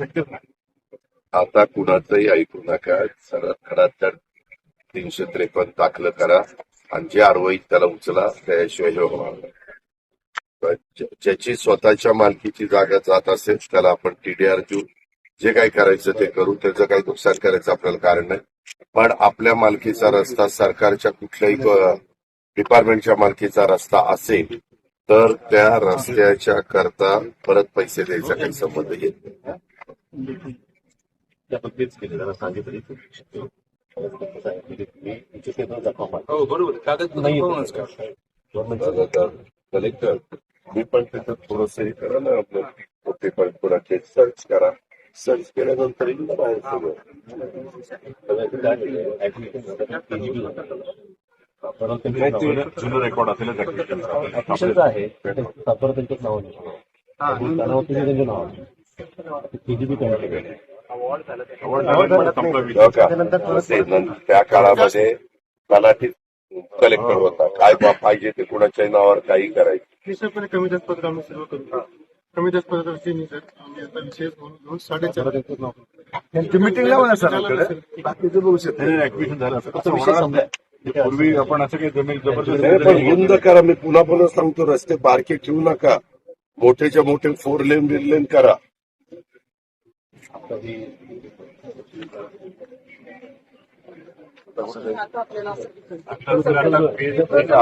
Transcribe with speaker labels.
Speaker 1: नाही
Speaker 2: आता कुणाचंही ऐकू नका. सरळ खडातर तीनशे त्रेपन्न दाखल करा आणि जे आरवाई त्याला उचला त्याशिवाय हे होणार ज्याची स्वतःच्या मालकीची जागा जात असेल त्याला आपण टीडीआर देऊ जे काही करायचं ते करू. त्याचं काही नुकसान करायचं आपल्याला कारण नाही. पण आपल्या मालकीचा रस्ता सरकारच्या कुठल्याही डिपार्टमेंटच्या मालकीचा रस्ता असेल तर त्या रस्त्याच्या करता परत पैसे द्यायचा काही संबंध येत नाही.
Speaker 1: तेच केलं त्याला सांगितलं.
Speaker 3: हो बरोबर. कागद
Speaker 1: नाही
Speaker 2: कलेक्टर मी पण त्याच्यात थोडस हे करा ना आपलं. ते पण थोडा सर्च करा. सर्च केल्यानंतर येईल ना बाहेर सगळं.
Speaker 1: त्यांचं
Speaker 4: जुनं रेकॉर्ड असेलच ऍप्लिकेशन
Speaker 1: आहे त्यांचं सातबारा त्यांच्याच नावाने. त्यांच्या नावाने पीजीबी
Speaker 2: त्या काळामध्ये तलाठी कलेक्टर होता. काय बा पाहिजे ते कुणाच्याही नावावर काही करायचं?
Speaker 5: कमी जास्त पत्र आम्ही सर्व करू. कमी जास्त पत्राची नाही सर. आम्ही आता विशेष म्हणून घेऊन साडेचार
Speaker 3: मिटिंगला म्हणा सर बाकीचं बघू शकतो.
Speaker 4: पूर्वी आपण असं काही जमीन
Speaker 2: नाही, पण
Speaker 4: जबरदस्ती
Speaker 2: रुंद करा. मी पुन्हा पुन्हा सांगतो रस्ते बारके ठेवू नका. मोठेच्या मोठे फोर लेन बिर लेन करा.
Speaker 1: कधी